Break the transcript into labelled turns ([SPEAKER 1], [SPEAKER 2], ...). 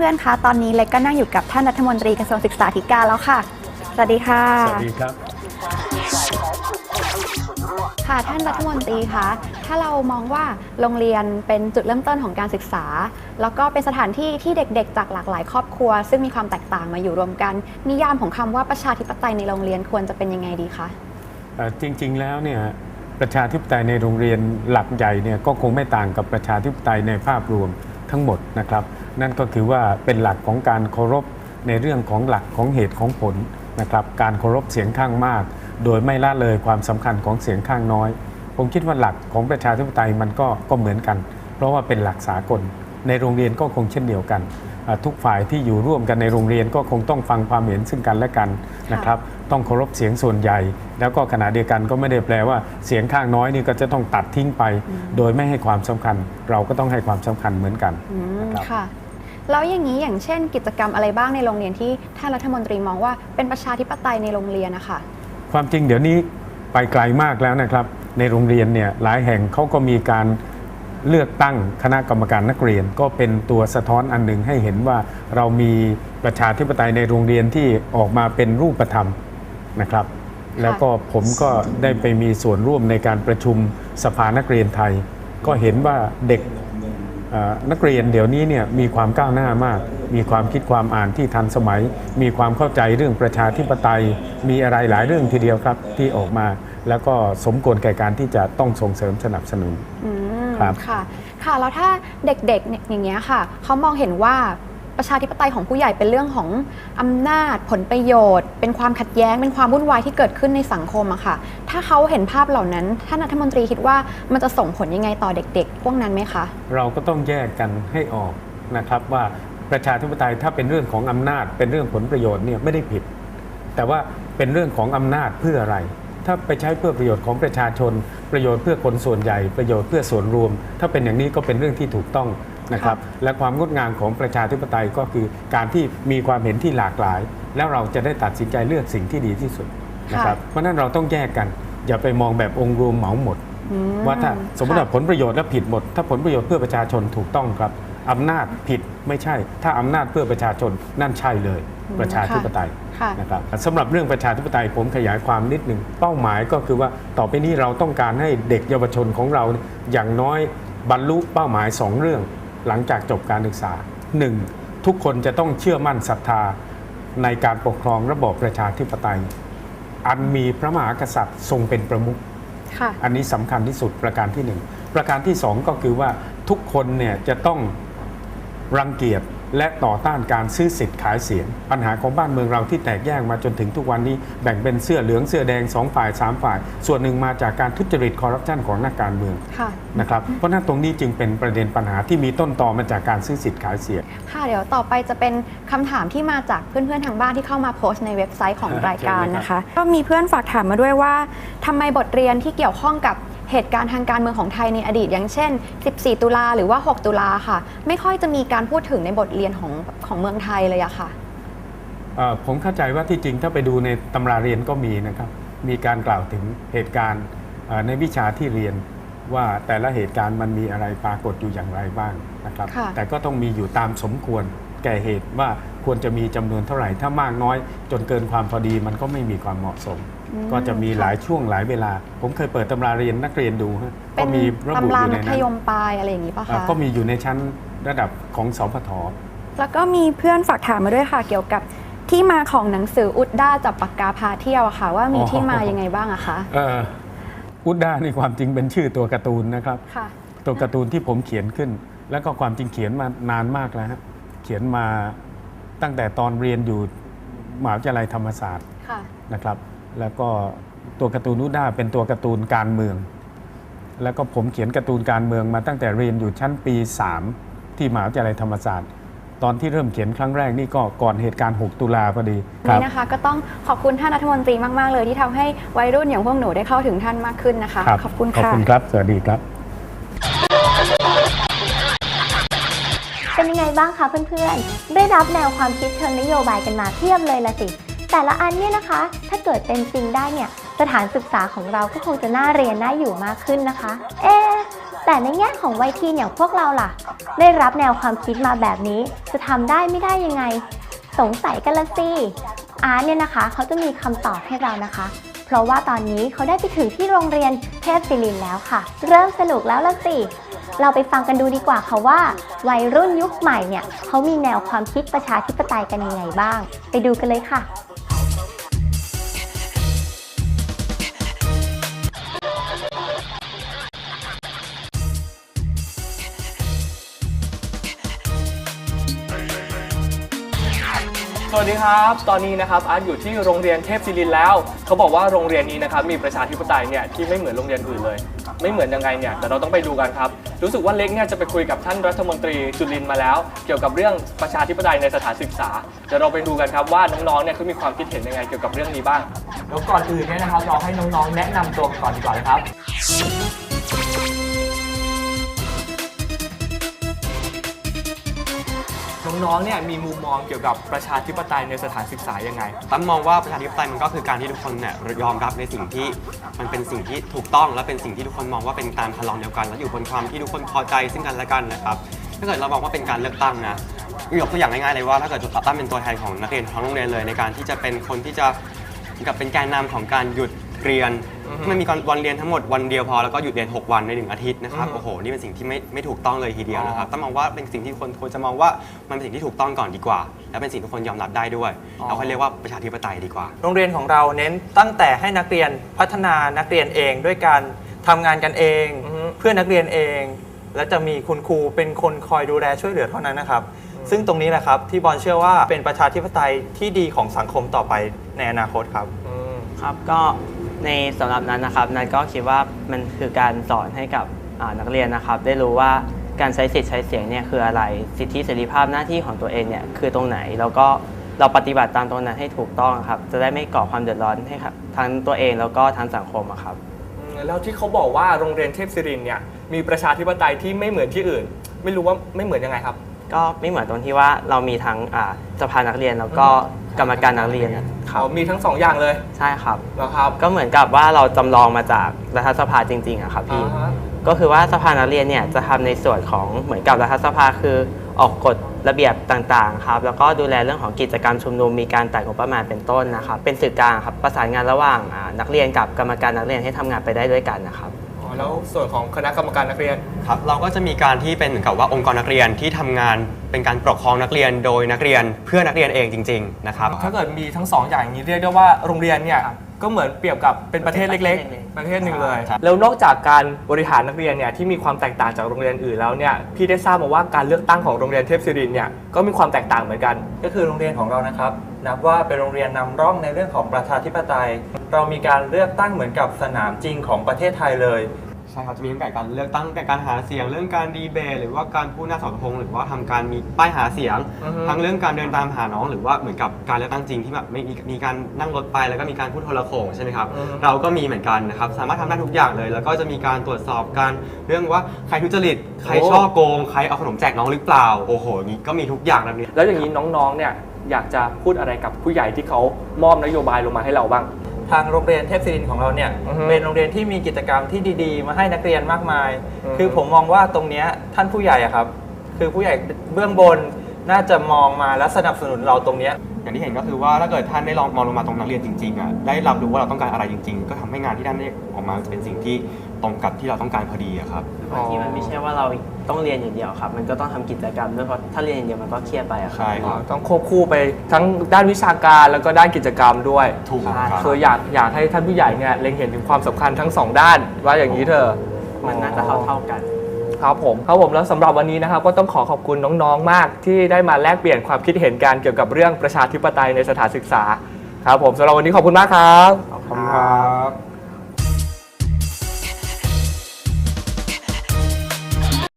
[SPEAKER 1] พื่อนๆ คะ ตอนนี้เล็กก็นั่งอยู่กับท่านรัฐมนตรีกระทรวงศึกษาธิการแล้วค่ะ สวัสดีค่ะ
[SPEAKER 2] สวัสดีครับ
[SPEAKER 1] ค่ะท่านรัฐมนตรีคะ ถ้าเรามองว่าโรงเรียนเป็นจุดเริ่มต้นของการศึกษา แล้วก็เป็นสถานที่ที่เด็กๆ จากหลากหลายครอบครัว ซึ่งมีความแตกต่างมาอยู่รวมกัน นิยามของคำว่าประชาธิปไตยในโรงเรียนควรจะเป็นยังไงดีคะ
[SPEAKER 2] เอ่อจริงๆ แล้วเนี่ยประชาธิปไตยในโรงเรียนหลักใหญ่เนี่ยก็คงไม่ต่างกับประชาธิปไตยในภาพรวมทั้งหมดนะครับ นั่นก็คือว่าเป็นหลักของการเคารพในเรื่องของหลักของเหตุของผลนะครับการเคารพเสียงข้างมาก โดยไม่ละเลยความสำคัญของเสียงข้างน้อย ผมคิดว่าหลักของประชาธิปไตยมันก็ก็เหมือนกัน เพราะว่าเป็นหลักสากล ในโรงเรียนก็คงเช่นเดียวกัน ทุกฝ่ายที่อยู่ร่วมกันในโรงเรียนก็คงต้องฟังความเห็นซึ่งกันและกันนะครับ ต้องเคารพเสียงส่วนใหญ่ แล้วก็ขณะเดียวกันก็ไม่ได้แปลว่าเสียงข้างน้อยนี่ก็จะต้องตัดทิ้งไป โดยไม่ให้ความสำคัญ เราก็ต้องให้ความสำคัญเหมือนกัน
[SPEAKER 1] อืม
[SPEAKER 2] นะครับ
[SPEAKER 1] ค่ะแล้วอย่างนี้อย่างเช่น กิจกรรมอะไรบ้างในโรงเรียนที่ท่านรัฐมนตรีมองว่าเป็นประชาธิปไตยในโรงเรียนนะคะ
[SPEAKER 2] ความจริงเดี๋ยวนี้ไปไกลมากแล้วนะครับ ในโรงเรียนเนี่ยหลายแห่งเขาก็มีการ เลือกตั้งคณะกรรมการนักเรียน ก็เป็นตัวสะท้อนอันหนึ่งให้เห็นว่าเรามีประชาธิปไตยในโรงเรียนที่ออกมาเป็นรูปธรรมนะครับ แล้วก็ผมก็ได้ไปมีส่วนร่วมในการประชุมสภานักเรียนไทย ก็เห็นว่าเด็กเอ่อนักเรียนเดี๋ยวนี้เนี่ยมีความก้าวหน้ามาก มีความคิดความอ่านที่ทันสมัย มีความเข้าใจเรื่องประชาธิปไตย มีอะไรหลายเรื่องทีเดียวครับที่ออกมา แล้วก็สมควรแก่การที่จะต้องส่งเสริมสนับสนุน
[SPEAKER 1] อืม
[SPEAKER 2] ครับ
[SPEAKER 1] ค่ะค่ะแล้วถ้าเด็กๆเนี่ยอย่างเงี้ยค่ะเขามองเห็นว่าประชาธิปไตยของผู้ใหญ่เป็นเรื่องของอำนาจผลประโยชน์ เป็นความขัดแย้ง เป็นความวุ่นวายที่เกิดขึ้นในสังคมอะค่ะ ถ้าเขาเห็นภาพเหล่านั้นท่านรัฐมนตรีคิดว่ามันจะส่งผลยังไงต่อเด็กๆ พวกนั้นไหมคะ
[SPEAKER 2] เราก็ต้องแยกกันให้ออกนะครับว่าประชาธิปไตยถ้าเป็นเรื่องของอำนาจ เป็นเรื่องผลประโยชน์เนี่ยไม่ได้ผิด แต่ว่าเป็นเรื่องของอำนาจเพื่ออะไร ถ้าไปใช้เพื่อประโยชน์ของประชาชน ประโยชน์เพื่อคนส่วนใหญ่ ประโยชน์เพื่อส่วนรวม ถ้าเป็นอย่างนี้ก็เป็นเรื่องที่ถูกต้องนะครับ และความงดงามของประชาธิปไตยก็คือการที่มีความเห็นที่หลากหลาย แล้วเราจะได้ตัดสินใจเลือกสิ่งที่ดีที่สุดนะครับ เพราะฉะนั้นเราต้องแยกกัน อย่าไปมองแบบองค์รวมเหมาหมด
[SPEAKER 1] อืม
[SPEAKER 2] ว่าถ้าสมมติว่า
[SPEAKER 1] ค่ะ
[SPEAKER 2] ผลประโยชน์แล้วผิดหมด ถ้าผลประโยชน์เพื่อประชาชนถูกต้องครับ อำนาจผิดไม่ใช่ ถ้าอำนาจเพื่อประชาชนนั่นใช่เลย
[SPEAKER 1] อืม
[SPEAKER 2] ประชาธิปไตย
[SPEAKER 1] ค่ะ
[SPEAKER 2] นะครับสำหรับเรื่องประชาธิปไตยผมขยายความนิดหนึ่งเป้าหมายก็คือว่าต่อไปนี้เราต้องการให้เด็กเยาวชนของเราเนี่ยอย่างน้อยบรรลุเป้าหมายสองเรื่อง หลังจากจบการศึกษาหนึ่งทุกคนจะต้องเชื่อมั่นศรัทธาในการปกครองระบอบประชาธิปไตย อันมีพระมหากษัตริย์ทรงเป็นประมุข
[SPEAKER 1] ค่ะ
[SPEAKER 2] อันนี้สำคัญที่สุดประการที่หนึ่งประการที่สองก็คือว่าทุกคนเนี่ยจะต้อง รังเกียจและต่อต้านการซื้อสิทธิ์ขายเสียง ปัญหาของบ้านเมืองเราที่แตกแยกมาจนถึงทุกวันนี้แบ่งเป็นเสื้อเหลืองเสื้อแดงสองฝ่ายสามฝ่าย ส่วนหนึ่งมาจากการทุจริตคอร์รัปชันของนักการเมือง
[SPEAKER 1] ค่ะ
[SPEAKER 2] นะครับเพราะฉะนั้นตรงนี้จึงเป็นประเด็นปัญหาที่มีต้นตอมาจากการซื้อสิทธิ์ขายเสียง
[SPEAKER 1] ค่ะเดี๋ยวต่อไปจะเป็นคำถามที่มาจากเพื่อนๆทางบ้านที่เข้ามาโพสต์ในเว็บไซต์ของ
[SPEAKER 2] ครับ
[SPEAKER 1] รายการ
[SPEAKER 2] เชิญเลยครับ
[SPEAKER 1] นะคะ ก็มีเพื่อนฝากถามมาด้วยว่าทำไมบทเรียนที่เกี่ยวข้องกับ เหตุการณ์ทางการเมืองของไทยในอดีต อย่างเช่น 14 ตุลาหรือว่า 6 ตุลาค่ะ ไม่ค่อยจะมีการพูดถึงในบทเรียนของของเมืองไทยเลยอะค่ะ
[SPEAKER 2] เอ่อผมเข้าใจว่าที่จริงถ้าไปดูในตำราเรียนก็มีนะครับ มีการกล่าวถึงเหตุการณ์เอ่อในวิชาที่เรียนว่าแต่ละเหตุการณ์มันมีอะไรปรากฏอยู่อย่างไรบ้างนะครับ
[SPEAKER 1] ค่ะ
[SPEAKER 2] แต่ก็ต้องมีอยู่ตามสมควรแก่เหตุว่าควรจะมีจำนวนเท่าไหร่ ถ้ามากน้อยจนเกินความพอดีมันก็ไม่มีความเหมาะสม
[SPEAKER 1] อืม
[SPEAKER 2] ก็จะมีหลายช่วงหลายเวลา ผมเคยเปิดตำราเรียนนักเรียนดูฮะ
[SPEAKER 1] เป็
[SPEAKER 2] ก็
[SPEAKER 1] น
[SPEAKER 2] มีระบุ
[SPEAKER 1] ตำ
[SPEAKER 2] อ
[SPEAKER 1] รา
[SPEAKER 2] ยู่ใน
[SPEAKER 1] มัธ
[SPEAKER 2] นั้น
[SPEAKER 1] ยมปลายอะไรอย่างนี้ป่ะ
[SPEAKER 2] เอ่อ
[SPEAKER 1] คะ
[SPEAKER 2] ก็มีอยู่ในชั้นระดับของสพท
[SPEAKER 1] แล้วก็มีเพื่อนฝากถามมาด้วยค่ะ เกี่ยวกับที่มาของหนังสืออุดด้าจับปากกาพาเที่ยวอะค่ะ ว่ามี
[SPEAKER 2] อ๋อ
[SPEAKER 1] ที่มายังไงบ้างอะคะ
[SPEAKER 2] เอ่ออุดดานี่ความจริงเป็นชื่อตัวการ์ตูนนะครับ
[SPEAKER 1] ค่ะ
[SPEAKER 2] ตัวการ์ตูนที่ผมเขียนขึ้น แล้วก็ความจริงเขียนมานานมากแล้วฮะเขียนมาตั้งแต่ตอนเรียนอยู่มหาวิทยาลัยธรรมศาสตร์
[SPEAKER 1] ค่ะ
[SPEAKER 2] นะครับ แล้วก็ตัวการ์ตูนนุด้าเป็นตัวการ์ตูนการเมือง แล้วก็ผมเขียนการ์ตูนการเมืองมาตั้งแต่เรียนอยู่ชั้นปี 3 ที่มหาวิทยาลัยธรรมศาสตร์ตอนที่เริ่มเขียนครั้งแรกนี่ก็ก่อนเหตุการณ์ 6 ตุลาพอดีครั
[SPEAKER 1] นี่
[SPEAKER 2] บ
[SPEAKER 1] นะคะ ก็ต้องขอบคุณท่านรัฐมนตรีมาก ๆ เลยที่ทำให้วัยรุ่นอย่างพวกหนูได้เข้าถึงท่านมากขึ้นนะคะ
[SPEAKER 2] ครับ
[SPEAKER 1] ขอบคุณ
[SPEAKER 2] ขอบ
[SPEAKER 1] ค่ะ
[SPEAKER 2] คุณครับ สวัสดีครับ
[SPEAKER 3] เป็นยังไงบ้างคะเพื่อน ๆ ได้รับแนวความคิดเชิงนโยบายกันมาเพียบเลยละสิ แต่ละอันเนี่ยนะคะ ถ้าเกิดเป็นจริงได้เนี่ย สถานศึกษาของเราก็คงจะน่าเรียนน่าอยู่มากขึ้นนะคะ เอ๊แต่ในแง่ของวัยทีนอย่างพวกเราล่ะ ได้รับแนวความคิดมาแบบนี้ จะทำได้ไม่ได้ยังไง สงสัยกันละสิ อาร์ตเนี่ยนะคะเขาจะมีคำตอบให้เรานะคะ เพราะว่าตอนนี้เขาได้ไปถึงที่โรงเรียนเทพศิรินแล้วค่ะ เริ่มสนุกแล้วละสิ เราไปฟังกันดูดีกว่าค่ะว่า วัยรุ่นยุคใหม่เนี่ยเขามีแนวความคิดประชาธิปไตยกันยังไงบ้าง ไปดูกันเลยค่ะ
[SPEAKER 4] สวัสดีครับ ตอนนี้นะครับอาร์ตอยู่ที่โรงเรียนเทพศิรินแล้ว เขาบอกว่าโรงเรียนนี้นะครับมีประชาธิปไตยเนี่ยที่ไม่เหมือนโรงเรียนอื่นเลย ไม่เหมือนยังไงเนี่ยแต่เราต้องไปดูกันครับ รู้สึกว่าเล็กเนี่ยจะไปคุยกับท่านรัฐมนตรีจุลินมาแล้ว เกี่ยวกับเรื่องประชาธิปไตยในสถานศึกษาเดี๋ยวเราไปดูกันครับว่าน้องๆเนี่ยเขามีความคิดเห็นยังไงเกี่ยวกับเรื่องนี้บ้างเดี๋ยวก่อนอื่นเนี่ยนะครับเราให้น้องๆ แนะนำตัวก่อนดีกว่านะครับ น้องๆ เนี่ยมีมุมมองเกี่ยวกับประชาธิปไตยในสถานศึกษายังไง
[SPEAKER 5] ตั้มมองว่าประชาธิปไตยมันก็คือการที่ทุกคนเนี่ยยอมรับในสิ่งที่มันเป็นสิ่งที่ถูกต้อง และเป็นสิ่งที่ทุกคนมองว่าเป็นตามพลองเดียวกัน และอยู่บนความที่ทุกคนพอใจซึ่งกันและกันนะครับ ถ้าเกิดเรามองว่าเป็นการเลือกตั้งนะยกตัวอย่างง่ายๆเลยว่าถ้าเกิดตั้มเป็นตัวแทนของนักเรียนทั้งโรงเรียนเลยในการที่จะเป็นคนที่จะกับเป็นแกนนำของการหยุดเรียน
[SPEAKER 4] อือฮึ
[SPEAKER 5] มันมีวันเรียนทั้งหมดวันเดียวพอแล้วก็หยุดเรียน 6 วันในหนึ่งอาทิตย์นะครับ
[SPEAKER 4] อือฮึ
[SPEAKER 5] โอ้โห นี่เป็นสิ่งที่ไม่ไม่ถูกต้องเลยทีเดียวนะครับ
[SPEAKER 4] อ๋อ
[SPEAKER 5] ตั้มมองว่าเป็นสิ่งที่คนควรจะมองว่ามันเป็นสิ่งที่ถูกต้องก่อนดีกว่า และเป็นสิ่งที่ทุกคนยอมรับได้ด้วย
[SPEAKER 4] อ๋อ
[SPEAKER 5] เราค่อยเรียกว่าประชาธิปไตยดีกว่า
[SPEAKER 6] โรงเรียนของเราเน้นตั้งแต่ให้นักเรียนพัฒนานักเรียนเองด้วยการทำงานกันเอง
[SPEAKER 4] อือฮึ
[SPEAKER 6] เพื่อนักเรียนเอง และจะมีคุณครูเป็นคนคอยดูแลช่วยเหลือเท่านั้นนะครับ ซึ่งตรงนี้แหละครับที่บอลเชื่อว่าเป็นประชาธิปไตยที่ดีของสังคมต่อไปในอนาคตครับ
[SPEAKER 4] อืม
[SPEAKER 7] ครับก็ ในสำหรับนั้นนะครับนันก็คิดว่ามันคือการสอนให้กับนักเรียนนะครับ ได้รู้ว่าการใช้สิทธิ์ใช้เสียงเนี่ยคืออะไร สิทธิเสรีภาพหน้าที่ของตัวเองเนี่ยคือตรงไหน แล้วก็เราปฏิบัติตามตรงนั้นให้ถูกต้องครับ จะได้ไม่ก่อความเดือดร้อนให้ครับทั้งตัวเองแล้วก็ทั้งสังคมครับ
[SPEAKER 4] แล้วที่เขาบอกว่าโรงเรียนเทพศิรินเนี่ยมีประชาธิปไตยที่ไม่เหมือนที่อื่น ไม่รู้ว่าไม่เหมือนยังไงครับ
[SPEAKER 7] ก็ไม่เหมือนตรงที่ว่าเรามีทั้งอ่าสภานักเรียนแล้วก็กรรมการนักเรียนครั
[SPEAKER 4] อ๋
[SPEAKER 7] บ
[SPEAKER 4] อมีทั้งสองอย่างเลย
[SPEAKER 7] ใช่ครับ
[SPEAKER 4] เหรอครับ
[SPEAKER 7] ก็เหมือนกับว่าเราจำลองมาจากรัฐสภาจริงๆอะครับพี่
[SPEAKER 4] อ่าฮะ
[SPEAKER 7] ก็คือว่าสภานักเรียนเนี่ยจะทำในส่วนของเหมือนกับรัฐสภาคือออกกฎระเบียบต่างๆครับแล้วก็ดูแลเรื่องของกิจกรรมชุมนุมมีการแต่งงบประมาณเป็นต้นนะครับเป็นสื่อกลางครับประสานงานระหว่างอ่านักเรียนกับกรรมการนักเรียนให้ทำงานไปได้ด้วยกันนะครับ
[SPEAKER 4] อ๋อ แล้วส่วนของคณะกรรมการนักเรียน
[SPEAKER 5] ครับเราก็จะมีการที่เป็นเหมือนกับว่าองค์กรนักเรียนที่ทำงานเป็นการปกครองนักเรียนโดยนักเรียนเพื่อนักเรียนเองจริง ๆ นะครับ
[SPEAKER 4] ถ้าเกิดมีทั้งสองอย่างอย่างนี้เรียกได้ว่าโรงเรียนเนี่ยก็เหมือนเปรียบกับเป็นประเทศเล็ก ๆ ประเทศหนึ่งเลย
[SPEAKER 5] ครับ
[SPEAKER 4] แล้วนอกจากการบริหารนักเรียนเนี่ยที่มีความแตกต่างจากโรงเรียนอื่นแล้วเนี่ยพี่ได้ทราบมาว่าการเลือกตั้งของโรงเรียนเทพศิรินทร์เนี่ยก็มีความแตกต่างเหมือนกัน
[SPEAKER 6] ก็คือโรงเรียนของเรานะครับ นับว่าเป็นโรงเรียนนำร่องในเรื่องของประชาธิปไตย เรามีการเลือกตั้งเหมือนกับสนามจริงของประเทศไทยเลย
[SPEAKER 5] ใช่ครับจะมีตั้งแต่การเลือกตั้งแต่การหาเสียงเรื่องการดีเบตหรือว่าการพูดหน้าเสาธงหรือว่าทำการมีป้ายหาเสียง
[SPEAKER 4] อือฮึ
[SPEAKER 5] ทั้งเรื่องการเดินตามหาน้อง หรือว่าเหมือนกับการเลือกตั้งจริงที่แบบไม่มีมีการนั่งรถไปแล้วก็มีการพูดโทรโขงใช่ไหมครับ
[SPEAKER 4] อือฮึ
[SPEAKER 5] เราก็มีเหมือนกันนะครับสามารถทำได้ทุกอย่างเลย แล้วก็จะมีการตรวจสอบการเรื่องว่าใครทุจริตใครช่อโกงใครเอาขนมแจกน้องหรือเปล่าโอ้โหอย่างนี้ก็มีทุกอย่างแบบนี้
[SPEAKER 4] แล้วอย่างนี้น้องๆเนี่ยอยากจะพูดอะไรกับผู้ใหญ่ที่เขามอบนโยบายลงมาให้เราบ้าง
[SPEAKER 6] ทางโรงเรียนเทพศิรินทร์ของเราเนี่ย
[SPEAKER 4] อือฮึ
[SPEAKER 6] เป็นโรงเรียนที่มีกิจกรรมที่ดีๆ มาให้นักเรียนมากมาย
[SPEAKER 4] อือฮึ
[SPEAKER 6] คือผมมองว่าตรงเนี้ยท่านผู้ใหญ่อะครับ คือผู้ใหญ่เบื้องบนน่าจะมองมาและสนับสนุนเราตรงเนี้ย
[SPEAKER 5] อย่างที่เห็นก็คือว่าถ้าเกิดท่านได้ลองมองลงมาตรงนักเรียนจริงๆอะได้รับรู้ว่าเราต้องการอะไรจริง ๆ ก็ทำให้งานที่ท่านได้ออกมาจะเป็นสิ่งที่ตรงกับที่เราต้องการพอดีอะครับ
[SPEAKER 7] บางทีมันไม่ใช่ว่าเราต้องเรียนอย่างเดียวครับ มันก็ต้องทำกิจกรรมด้วยเพราะถ้าเรียนอย่างเดียวมันก็เครียดไปอะครับ
[SPEAKER 5] ใช่ครับ
[SPEAKER 4] ต้องควบคู่ไปทั้งด้านวิชาการแล้วก็ด้านกิจกรรมด้วย
[SPEAKER 5] ถูกครับ
[SPEAKER 4] คืออยากอยากให้ท่านผู้ใหญ่เนี่ยเล็งเห็นถึงความสำคัญทั้งสองด้าน ว่าอย่างนี้เถอะ
[SPEAKER 7] มันน่าจะเท่าเท่าๆกัน
[SPEAKER 4] ครับผมครับผมแล้วสำหรับวันนี้นะครับก็ต้องขอขอบคุณน้องๆมาก ที่ได้มาแลกเปลี่ยนความคิดเห็นกันเกี่ยวกับเรื่องประชาธิปไตยในสถานศึกษาครับผมสำหรับวันนี้ขอบคุณมากครับ
[SPEAKER 5] ขอบคุณครับ